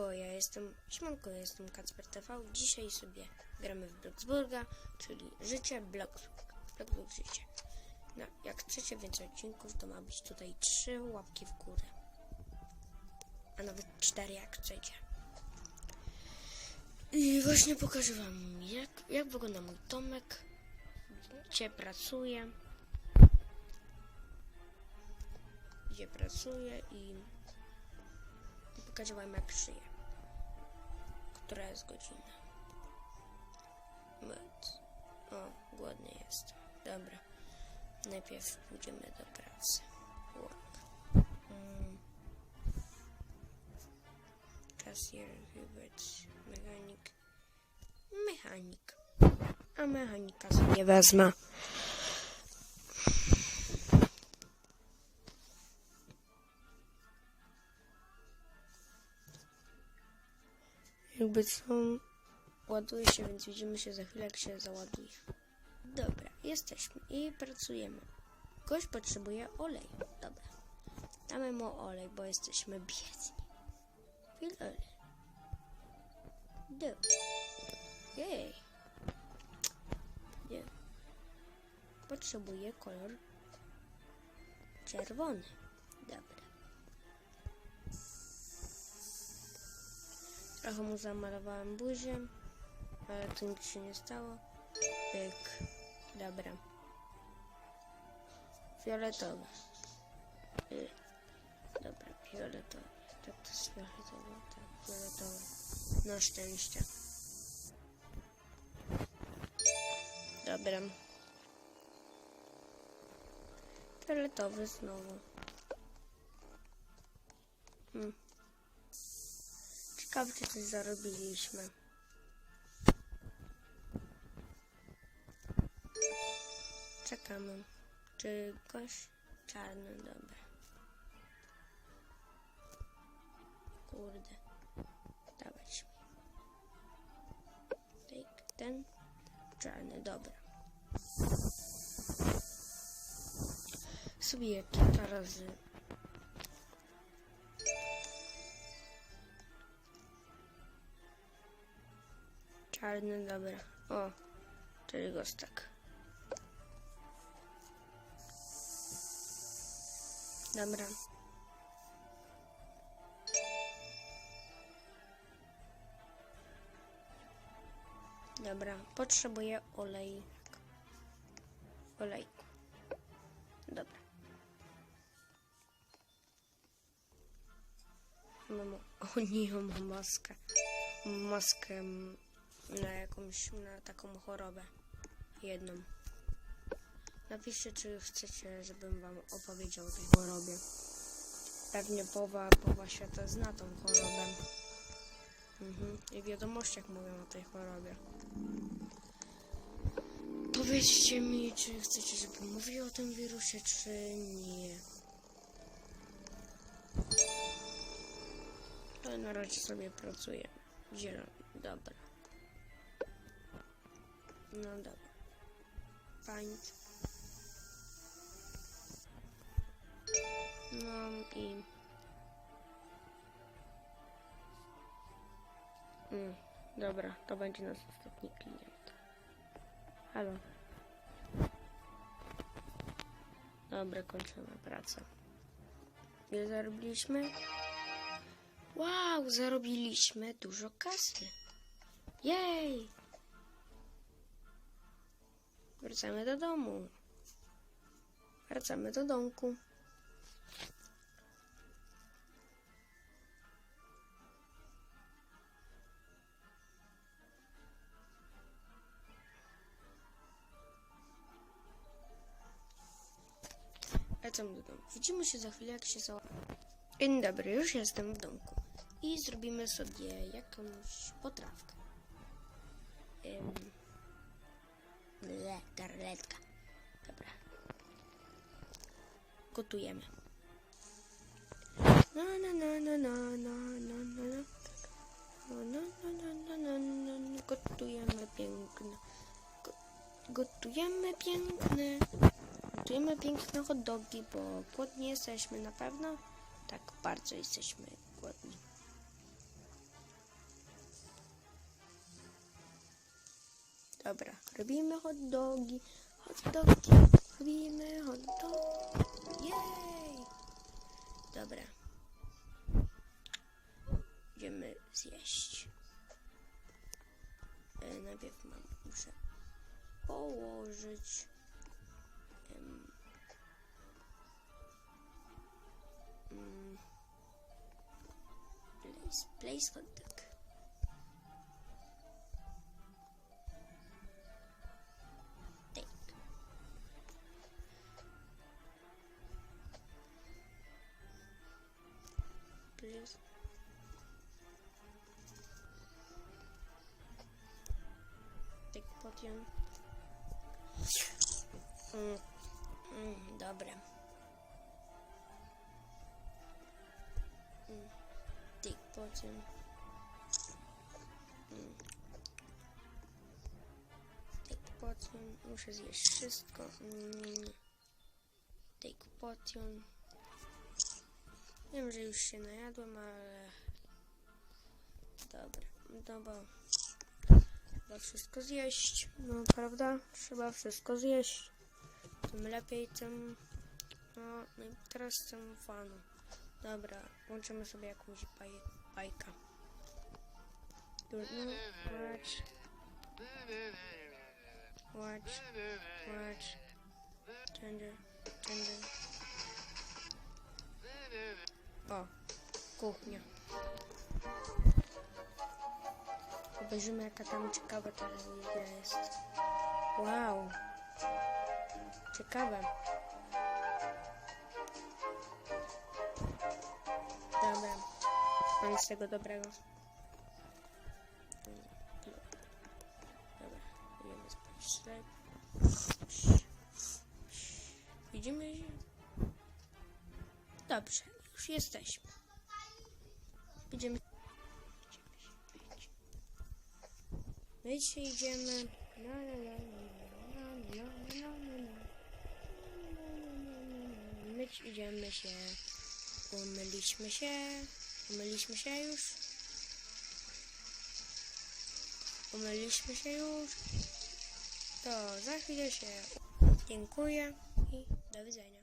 ja jestem, siemanko, ja jestem Kacper TV. Dzisiaj sobie gramy w Bloxburga, czyli życie. Bloxburg życie. No, jak chcecie więcej odcinków, to ma być tutaj trzy łapki w górę. A nawet cztery, jak chcecie. I właśnie pokażę wam, jak, jak wygląda mój domek, gdzie pracuję, gdzie pracuję i i pokażę wam jak żyję. Która jest godzina? Myc. O, głodny jestem. Dobra. Najpierw pójdziemy do pracy. Work. Mm. Kasjer, Hubert, mechanik. Mechanik. A mechanika sobie wezmę. Jakby co, ładuje się, więc widzimy się za chwilę, jak się załaduje. Dobra, jesteśmy i pracujemy. Ktoś potrzebuje oleju. Dobra. Damy mu olej, bo jesteśmy biedni. Chwil olej. Dobra. Jej. Nie. Kolor czerwony. Dobra. Trochę mu zamalowałem buzię, ale to nic się nie stało. Pyk. Dobra. Fioletowe. Y. Dobra, fioletowe. Tak to jest fioletowe, tak, fioletowe. No szczęście. Dobra. Fioletowy znowu. Ciekawe, czy coś zarobiliśmy. Czekamy. Czy gość czarny, dobra. Kurde. Dawać. Ten czarny, dobra. Sobie kilka razy Czarny, dobra. O, czyli gostek. Dobra. Dobra, potrzebuję olej. Olejku. Dobra. Mam, o nie, mam maskę. Maskę na jakąś, na taką chorobę. Jedną. Napiszcie, czy chcecie, żebym wam opowiedział o tej chorobie. Pewnie połowa, połowa świata zna tą chorobę. Mhm. I w wiadomościach mówią o tej chorobie. Powiedzcie mi, czy chcecie, żebym mówił o tym wirusie, czy nie. To na razie sobie pracuję. Zielony, dobra. No dobra. Paint. No i... Mm, dobra, to będzie nasz ostatni klient. Halo. Dobra, kończymy pracę. Ile zarobiliśmy? Wow, zarobiliśmy dużo kasy. Jej! Wracamy do domu. Wracamy do domku. Wracamy do domu. Widzimy się za chwilę, jak się za... Dzień dobry, już jestem w domku. I zrobimy sobie jakąś potrawkę. Ym... Le, garletka. Dobra. Gotujemy. No, no, no, no, no, no, no, no, no. No, no, no, no, no, no, no, gotujemy piękne. Go, gotujemy piękne. Gotujemy piękne hot dogi, bo głodni jesteśmy na pewno. Tak, bardzo jesteśmy głodni. Dobra, robimy hot dogi, hot dogi, robimy hot dogi. Jej! Dobra. Idziemy zjeść. E, najpierw mam, muszę położyć. em, mm, place, place hot dog. Potion. Mm, mm, dobra. Mm. Mm. Muszę zjeść wszystko. Mm. Take potion. Wiem, że już się najadłem, ale... Dobra, no bo... Trzeba wszystko zjeść, no prawda? Trzeba wszystko zjeść. Tym lepiej, tym... No, no i teraz tym fanu. Dobra, włączymy sobie jakąś baj, bajkę. No, watch. Watch, watch. Tender, tender. O, kuchnia. Obejrzymy jaka tam ciekawa telewizja jest. Wow. Ciekawe. Dobra. Mam z tego dobrego. Dobra. Idziemy spać. Widzimy się. Dobrze. Już jesteśmy. Idziemy. My idziemy. Na, na, na, na, na, na, na, na. My idziemy się. Pomyliśmy się. Pomyliśmy się już. Pomyliśmy się już. To za chwilę się dziękuję i do widzenia.